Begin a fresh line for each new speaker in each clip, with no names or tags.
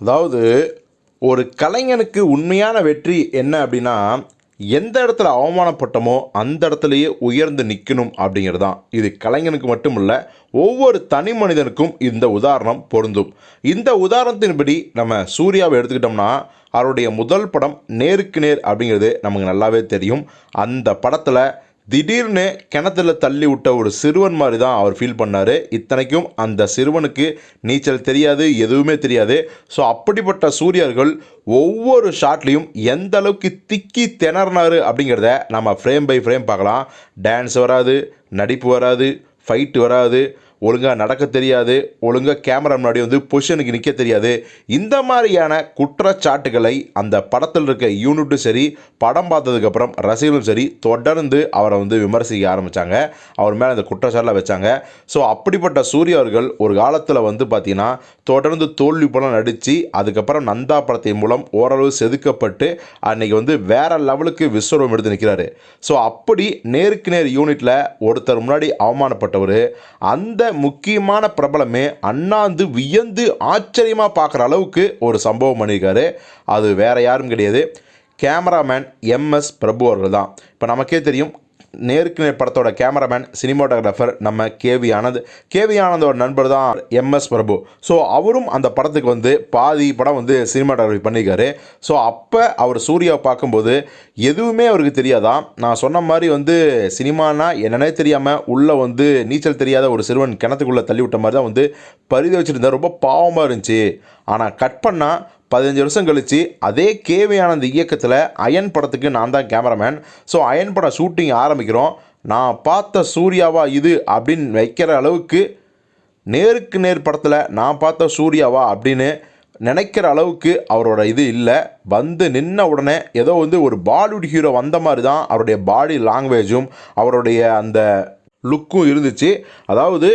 அதாவது ஒரு கலைஞனுக்கு உண்மையான வெற்றி என்ன அப்படின்னா எந்த இடத்துல அவமானப்பட்டமோ அந்த இடத்துலையே உயர்ந்து நிற்கணும் அப்படிங்கிறது தான் இது கலைஞனுக்கு மட்டும் இல்லை ஒவ்வொரு தனி மனிதனுக்கும் இந்த உதாரணம் பொருந்தும். இந்த உதாரணத்தின்படி நம்ம சூர்யாவை எடுத்துக்கிட்டோம்னா அவருடைய முதல் படம் நேருக்கு நேர் அப்படிங்கிறது நமக்கு நல்லாவே தெரியும். அந்த படத்தில் திடீர்னு கிணத்துல தள்ளி விட்ட ஒரு சிறுவன் மாதிரி தான் அவர் ஃபீல் பண்ணார். இத்தனைக்கும் அந்த சிறுவனுக்கு நீச்சல் தெரியாது எதுவுமே தெரியாது. ஸோ அப்படிப்பட்ட சூரியர்கள் ஒவ்வொரு ஷாட்லேயும் எந்த அளவுக்கு திக்கி திணறினாரு அப்படிங்கிறத நம்ம ஃப்ரேம் பை ஃப்ரேம் பார்க்கலாம். டான்ஸ் வராது நடிப்பு வராது ஃபைட்டு வராது. ஒழுங்காக நடக்க தெரியாது ஒழுங்காக கேமரா முன்னாடி வந்து பொசிஷனுக்கு நிற்க தெரியாது. இந்த மாதிரியான குற்றச்சாட்டுகளை அந்த படத்தில் இருக்க யூனிட்டும் சரி படம் பார்த்ததுக்கப்புறம் ரசிகர்களும் சரி தொடர்ந்து அவரை வந்து விமர்சிக்க ஆரம்பித்தாங்க அவர் மேலே அந்த குற்றச்சாட்டில் வச்சாங்க. ஸோ அப்படிப்பட்ட சூர்யா அவர்கள் ஒரு காலத்தில் வந்து பார்த்தீங்கன்னா தொடர்ந்து தோல்வி படம் நடித்து அதுக்கப்புறம் நந்தா படத்தின் மூலம் ஓரளவு செதுக்கப்பட்டு அன்றைக்கி வந்து வேறு லெவலுக்கு விஸ்வரூபம் எடுத்து நிற்கிறாரு ஸோ அப்படி நேருக்கு நேர் யூனிட்டில் ஒருத்தர் முன்னாடி அவமானப்பட்டவர் அந்த முக்கியமான பிரபலமே அண்ணாந்து வியந்து ஆச்சரியமாக பார்க்குற அளவுக்கு ஒரு சம்பவம் பண்ணியிருக்காரு. அது வேற யாரும் கிடையாது. கேமராமேன் எம்எஸ் பிரபு அவர்கள் தான். இப்போ நமக்கே தெரியும் நேருக்கு நேர் படத்தோட கேமராமேன் சினிமாட்டோகிராஃபர் நம்ம கேவி ஆனந்த். கேவி ஆனந்தோட நண்பர் தான் எம்எஸ் பிரபு. ஸோ அவரும் அந்த படத்துக்கு வந்து பாதி படம் வந்து சினிமாட்டோகிராஃபி பண்ணியிருக்காரு. ஸோ அப்போ அவர் சூர்யாவை பார்க்கும்போது எதுவுமே அவருக்கு தெரியாதான் நான் சொன்ன மாதிரி வந்து சினிமானா என்னன்னே தெரியாமல் உள்ளே வந்து நீச்சல் தெரியாத ஒரு சிறுவன் கிணத்துக்குள்ளே தள்ளி விட்ட மாதிரி தான் வந்து பரிதவிச்சிருந்தார். ரொம்ப பாவமாக இருந்துச்சு. ஆனால் கட் பண்ணால் பதினஞ்சு வருஷம் கழித்து அதே கேவி ஆனந்த் இயக்கத்தில் அயன் படத்துக்கு நான் தான் கேமராமேன். ஸோ அயன் படம் ஷூட்டிங் ஆரம்பிக்கிறோம். நான் பார்த்த சூர்யாவா இது அப்படின்னு வைக்கிற அளவுக்கு நேருக்கு நேர் படத்தில் நான் பார்த்த சூர்யாவா அப்படின்னு நினைக்கிற அளவுக்கு அவரோட இது இல்லை. வந்து நின்ன உடனே ஏதோ வந்து ஒரு பாலிவுட் ஹீரோ வந்த மாதிரி தான் அவருடைய பாடி லாங்குவேஜும் அவருடைய அந்த லுக்கும் இருந்துச்சு. அதாவது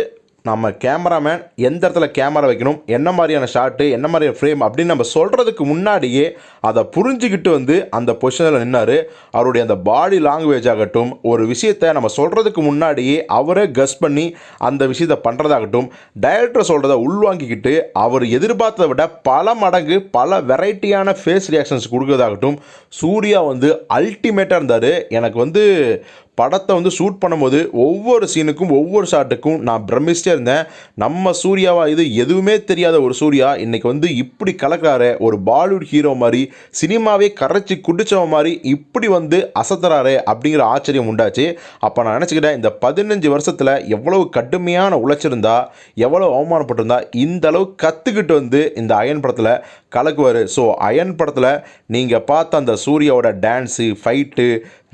நம்ம கேமராமேன் எந்த இடத்துல கேமரா வைக்கணும் என்ன மாதிரியான ஷாட்டு என்ன மாதிரியான ஃப்ரேம் அப்படின்னு நம்ம சொல்கிறதுக்கு முன்னாடியே அதை புரிஞ்சுக்கிட்டு வந்து அந்த பொசிஷனில் நின்னார். அவருடைய அந்த பாடி லாங்குவேஜ் ஆகட்டும் ஒரு விஷயத்தை நம்ம சொல்கிறதுக்கு முன்னாடியே அவரே கஸ் பண்ணி அந்த விஷயத்தை பண்ணுறதாகட்டும் டைரக்டர் சொல்கிறத உள்வாங்கிக்கிட்டு அவர் எதிர்பார்த்ததை விட பல மடங்கு பல வெரைட்டியான ஃபேஸ் ரியாக்ஷன்ஸ் கொடுக்குறதாகட்டும் சூர்யா வந்து அல்டிமேட்டாக இருந்தார். எனக்கு வந்து படத்தை வந்து ஷூட் பண்ணும்போது ஒவ்வொரு சீனுக்கும் ஒவ்வொரு ஷாட்டுக்கும் நான் பிரமிச்சிட்டே இருந்தேன். நம்ம சூர்யாவா இது எதுவுமே தெரியாத ஒரு சூர்யா. இன்றைக்கி வந்து இப்படி கலக்கிறாரு ஒரு பாலிவுட் ஹீரோ மாதிரி சினிமாவே கரைச்சி குடிச்சவ மாதிரி இப்படி வந்து அசத்துறாரு அப்படிங்கிற ஆச்சரியம் உண்டாச்சு. அப்போ நான் நினச்சிக்கிட்டேன் இந்த பதினஞ்சு வருஷத்தில் எவ்வளவு கடுமையான உழைச்சிருந்தா எவ்வளோ அவமானப்பட்டிருந்தா இந்த அளவு கற்றுக்கிட்டு வந்து இந்த அயன் படத்தில் கலக்குவார். ஸோ அயன் படத்தில் நீங்கள் பார்த்த அந்த சூர்யாவோட டான்ஸு ஃபைட்டு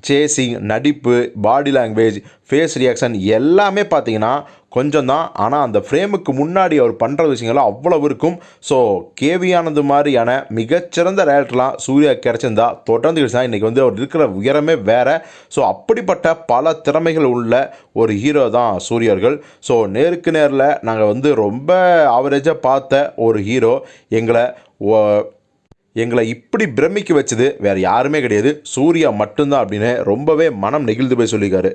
சேசிங் நடிப்பு பாடி லாங்குவேஜ் ஃபேஸ் ரியாக்ஷன் எல்லாமே பார்த்தீங்கன்னா கொஞ்சம் தான். ஆனால் அந்த ஃப்ரேமுக்கு முன்னாடி அவர் பண்ணுற விஷயங்கள்லாம் அவ்வளவு இருக்கும். ஸோ கேவி ஆனந்த் மாதிரியான மிகச்சிறந்த டேரக்டர்லாம் சூர்யா கிடச்சிருந்தா தொடர்ந்து இன்றைக்கி வந்து அவர் இருக்கிற உயரமே வேறு. ஸோ அப்படிப்பட்ட பல திறமைகள் உள்ள ஒரு ஹீரோ தான் சூரியர்கள் ஸோ நேருக்கு நேரில் நாங்கள் வந்து ரொம்ப ஆவரேஜாக பார்த்த ஒரு ஹீரோ எங்களை எங்களை இப்படி பிரமிக்க வச்சது வேறு யாருமே கிடையாது. சூர்யா மட்டும்தான் அப்படின்னு ரொம்பவே மனம் நெகிழ்ந்து போய் சொல்லியிருக்காரு.